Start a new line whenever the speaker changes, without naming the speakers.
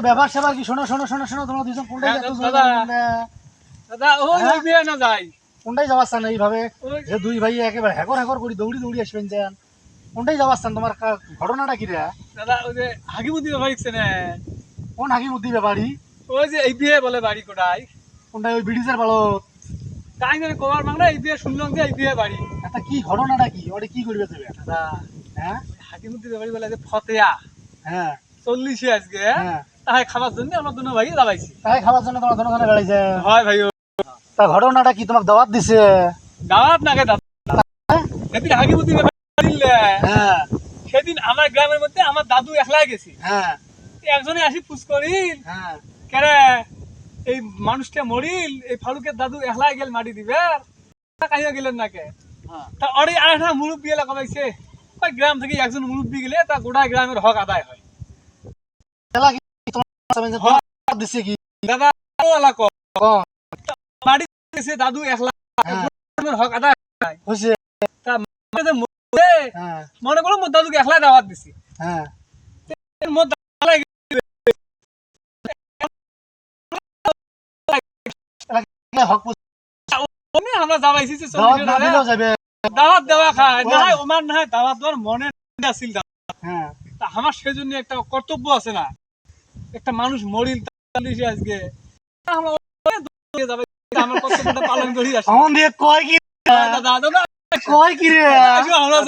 ব্যাপার স্যাপার কি? শোনো শোনো শোনো শোনো তোমরা দুজন কোনটাই
হ্যাঁ, দাদা।
হ্যাঁ?
ওই বিয়ে না যাই।
কোনটাই যাওয়ার না এইভাবে যে দুই ভাই একেবারে হ্যাকর হ্যাকর করি দৌড়ি দৌড়ি আসবেন যান। কোনটাই যাওয়ার তোমার কা- ঘটনাটা কি রে?
দাদা ওই যে ব্যাপার
কোন ব্যাপারি?
ওই যে এই বিয়ে বলে বাড়ি কোটাই
কোনটাই ওই ব্রিটিশের
তাই এই শুনলাম যে এই বিয়ে বাড়ি।
একটা কি ঘটনাটা কি? ওটা কি করবে তুমি
দাদা
হ্যাঁ?
বলে যে ফতেয়া।
হ্যাঁ।
চল্লিশে আজকে
হ্যাঁ?
তাই খাবার জন্য আমরা দুনো ভাই
তাই খাবার জন্য তোমার বেড়াইছে
হয় ভাই
তা ঘটনাটা কি? তোমাকে দাওয়াত দিছে?
দাওয়াত নাকি দাদা সেদিন হাকিমুদি ব্যাপারি দিলে
হ্যাঁ।
সেদিন আমার গ্রামের মধ্যে আমার দাদু একলাই গেছি।
হ্যাঁ।
একজনে আসি পুষ করিল
হ্যাঁ।
কেরে? এই মানুষটা মরিল এই ফারুকের দাদু একলাই গেল মাটি দিবে কাহিয়া গেলেন নাকে
হ্যাঁ।
তা অরে আর একটা মুরব্বী এলা কমাইছে গ্রাম থেকে একজন মুরব্বী গেলে তা গোটা গ্রামের হক আদায় হয়।
দিছে
দাদা। মাটি দিয়েছে দাদু একলা
হ্যাঁ।
হক আদায়
হইছে।
তা
হ্যাঁ।
মনে করো মোর দাদুকে একলাই দাওয়াত দিছি।
হ্যাঁ
মোর দাদু একলাই
এলা হক পুষ-
গেলে, আমরা যাবাইছি
দাওয়াত
চল্লিশ
না
জনের।
দিলেও যাবে।
দাওয়াত দেওয়া খায়। না
ও।
না দাওয়াত দেওয়ার মনে আসিল
হ্যাঁ।
তা আমার সেজন্য একটা কর্তব্য আছে না। একটা মানুষ মরিল আজকে আমরা আমার কর্তব্যটা পালন করি আসি।
কয় কি
দাদা
কয় কি রে?
আমরা।